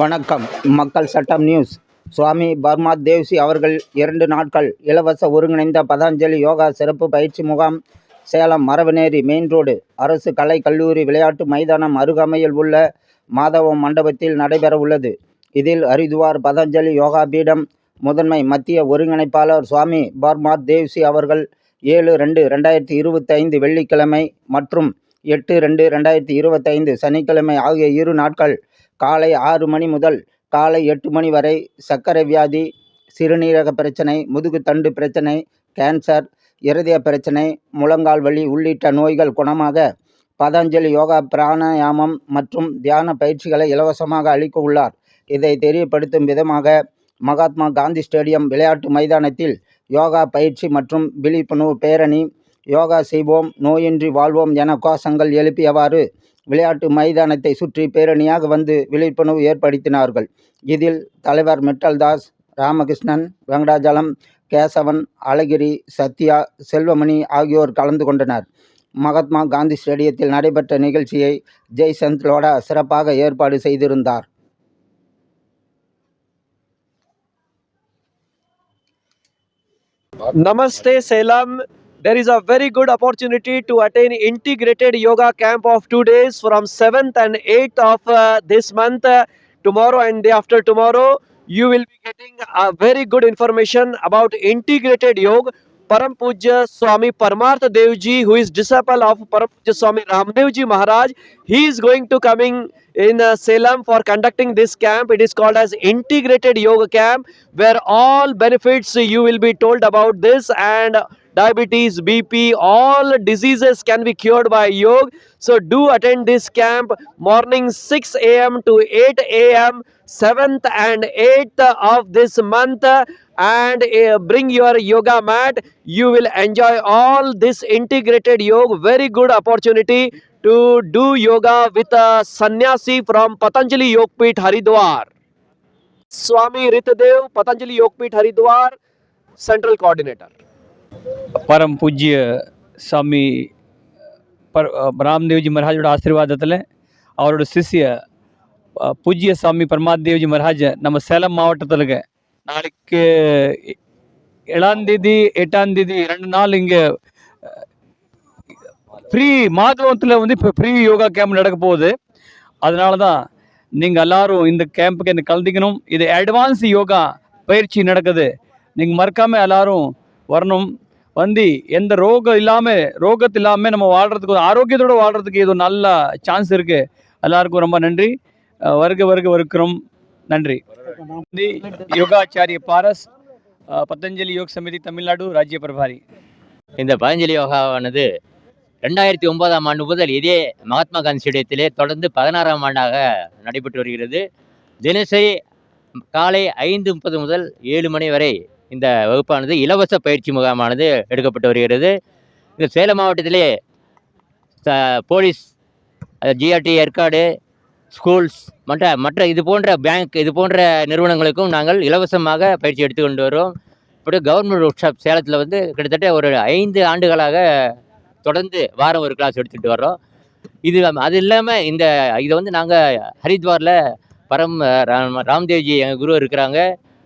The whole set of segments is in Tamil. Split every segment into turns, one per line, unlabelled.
வணக்கம். மக்கள் சட்டம் நியூஸ். சுவாமி பர்மா தேவ்சி அவர்கள் இரண்டு நாட்கள் இலவச ஒருங்கிணைந்த பதஞ்சலி யோகா சிறப்பு பயிற்சி முகாம் சேலம் மரவநேரி மெயின் ரோடு. அரசு கலை கல்லூரி விளையாட்டு மைதானம் அருகாமையில் உள்ள மாதவம் மண்டபத்தில் நடைபெறவுள்ளது. இதில் ஹரிதுவார் பதஞ்சலி யோகா பீடம் முதன்மை மத்திய ஒருங்கிணைப்பாளர் சுவாமி பர்மா தேவ்சி அவர்கள் ஏழு ரெண்டு ரெண்டாயிரத்தி இருபத்தைந்து வெள்ளிக்கிழமை மற்றும் எட்டு ரெண்டு ரெண்டாயிரத்தி இருபத்தைந்து சனிக்கிழமை ஆகிய இரு நாட்கள் காலை ஆறு மணி முதல் காலை எட்டு மணி வரை சர்க்கரை வியாதி சிறுநீரக பிரச்சனை முதுகுத்தண்டு பிரச்சனை கேன்சர் இருதய பிரச்சனை முழங்கால் வலி உள்ளிட்ட நோய்கள் குணமாக பதஞ்சலி யோகா பிராணாயாமம் மற்றும் தியான பயிற்சிகளை இலவசமாக அளிக்க உள்ளார் இதை தெரியப்படுத்தும் விதமாக மகாத்மா காந்தி ஸ்டேடியம் விளையாட்டு மைதானத்தில் யோகா பயிற்சி மற்றும் விழிப்புணர்வு பேரணி யோகா செய்வோம் நோயின்றி வாழ்வோம் என கோஷங்கள் எழுப்பியவாறு விளையாட்டு மைதானத்தை சுற்றி பேரணியாக வந்து விழிப்புணர்வு ஏற்படுத்தினார்கள். இதில் தலைவர் மிட்டல்தாஸ் ராமகிருஷ்ணன் வெங்கடாஜலம் கேசவன் அழகிரி சத்யா செல்வமணி ஆகியோர் கலந்து கொண்டனர். மகாத்மா காந்தி ஸ்டேடியத்தில் நடைபெற்ற நிகழ்ச்சியை ஜெய்சந்த் லோடா சிறப்பாக ஏற்பாடு செய்திருந்தார்
Namaste Salem. There is a very good opportunity to attain integrated yoga camp of two days from 7th and 8th of uh, this month. Uh, tomorrow and day after tomorrow, you will be getting a very good information about integrated yoga. Param Pujya Swami Paramartha Dev who is disciple of Param Pujya Swami Ramdev Maharaj, he is going to coming in uh, Salem for conducting this camp. It is called as integrated yoga camp, where all benefits you will be told about this and diabetes, BP, all diseases can be cured by yoga. So do attend this camp morning 6 a.m. to 8 a.m. 7th and 8th of this month and uh, bring your yoga mat. You will enjoy all this integrated yoga. Very good opportunity to do yoga with a sannyasi from Patanjali Yogpit Haridwar. Swami Ritadev, Patanjali Yogpit Haridwar, Central Coordinator.
பரம் પૂજ્ય சாமி ಪರ್ ರಾಮದೇವ್ಜಿ ಮಹಾರಾಜರ ஆசீர்வாதத்தில் அவரோட சிஷிய பூஜ்ய சாமி பரமாதேவ்ஜி மகாராஜ் நம்ம சேலம் மாவட்டத்தில் இருக்க நாளைக்கு ஏழாந்தேதி எட்டாந்தேதி ரெண்டு நாள் இங்கே ஃப்ரீ மாதவத்தில் வந்து இப்போ ஃப்ரீ யோகா கேம்ப் நடக்க போகுது அதனால தான் நீங்கள் எல்லாரும் இந்த கேம்புக்கு இந்த கலந்துக்கணும் இது அட்வான்ஸ் யோகா பயிற்சி நடக்குது நீங்கள் மறக்காமல் எல்லாரும் வரணும். வந்து எந்த ரோகம் இல்லாமல் ரோகத்து இல்லாமல் நம்ம வாழ்கிறதுக்கு ஒரு ஆரோக்கியத்தோடு வாழ்கிறதுக்கு இது நல்ல சான்ஸ் இருக்குது எல்லாருக்கும் ரொம்ப நன்றி. வருக வருக வருக்கிறோம். நன்றி. வந்து யோகாச்சாரிய பாரஸ் பத்தஞ்சலி யோக் சமிதி தமிழ்நாடு ராஜ்ய பிரபாரி.
இந்த பதஞ்சலி யோகாவானது ரெண்டாயிரத்தி ஒன்பதாம் ஆண்டு முதல் இதே மகாத்மா காந்தி ஸ்டேடியத்திலே தொடர்ந்து பதினாறாம் ஆண்டாக நடைபெற்று வருகிறது. தினசரி காலை ஐந்து முப்பது முதல் ஏழு மணி வரை இந்த வகுப்பானது இலவச பயிற்சி முகாமானது எடுக்கப்பட்டு வருகிறது. இந்த சேலம் மாவட்டத்திலே போலீஸ் ஜிஆர்டி ஏற்காடு ஸ்கூல்ஸ் மற்ற மற்ற இது போன்ற பேங்க் இது போன்ற நிறுவனங்களுக்கும் நாங்கள் இலவசமாக பயிற்சி எடுத்துக்கொண்டு வரோம் இப்படி கவர்மெண்ட் ஒர்க் ஷாப் சேலத்தில் வந்து கிட்டத்தட்ட ஒரு ஐந்து ஆண்டுகளாக தொடர்ந்து வாரம் ஒரு கிளாஸ் எடுத்துகிட்டு வர்றோம். இது அது இல்லாமல் இந்த இதை வந்து நாங்கள் ஹரித்வாரில் பரம் ராம் ராம்தேவ்ஜி எங்கள் குரு இருக்கிறாங்க.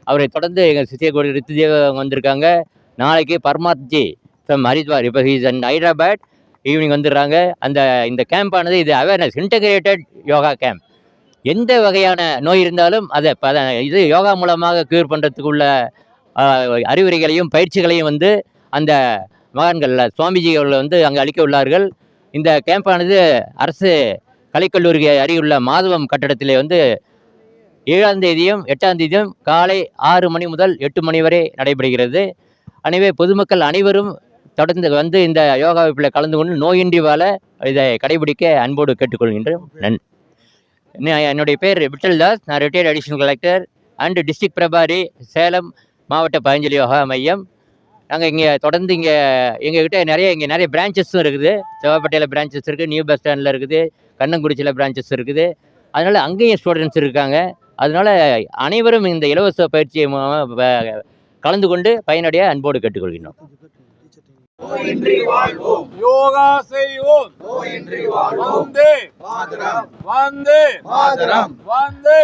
அவரை தொடர்ந்து எங்கள் சித்தியகோடி ரித்திதேவ் வந்திருக்காங்க. நாளைக்கு பர்மாத்ஜி ஃப்ரம் ஹரித்வார். இப்போ ஹீஸ் அண்ட் ஹைதராபாத் ஈவினிங் வந்துடுறாங்க. அந்த இந்த கேம்பானது இது அவேர்னஸ் இன்டகிரேட்டட் யோகா கேம்ப் எந்த வகையான நோய் இருந்தாலும் அதை பத இது யோகா மூலமாக க்யூர் பண்ணுறதுக்குள்ள அறிவுரைகளையும் பயிற்சிகளையும் வந்து அந்த மகான்கள் சுவாமிஜி அவர்கள் வந்து அங்கே அளிக்க உள்ளார்கள். இந்த கேம்பானது அரசு கலைக்கல்லூரிக்கு அருகிலுள்ள மாதவம் கட்டடத்திலே வந்து ஏழாம் தேதியும் எட்டாம் தேதியும் காலை ஆறு மணி முதல் எட்டு மணி வரை நடைபெறுகிறது. எனவே பொதுமக்கள் அனைவரும் தொடர்ந்து வந்து இந்த யோகா வகுப்பில் கலந்து கொண்டு நோயின்றி வாழ இதை கடைபிடிக்க அன்போடு கேட்டுக்கொள்கின்றோம். நன் என்னுடைய பேர் விட்டல் தாஸ். நான் retired additional collector and district பிரபாரி Salem மாவட்ட பதஞ்சலி யோகா மையம். நாங்கள் இங்கே தொடர்ந்து இங்கே எங்ககிட்ட நிறைய இங்கே நிறைய பிரான்ச்சஸும் இருக்குது. செவ்வாப்பேட்டையில் பிரான்ச்சஸ் இருக்குது நியூ பஸ் ஸ்டாண்டில் இருக்குது கண்ணங்குறிச்சியில் பிரான்ச்சஸ் இருக்குது. அதனால் அங்கேயும் ஸ்டூடெண்ட்ஸ் இருக்காங்க. அதனால் அனைவரும் இந்த இலவச பயிற்சியை கலந்து கொண்டு பயனடைய அன்போடு கேட்டுக்கொள்கிறோம்
யோகா செய்வோம் வந்தே. வந்தே. வந்தே.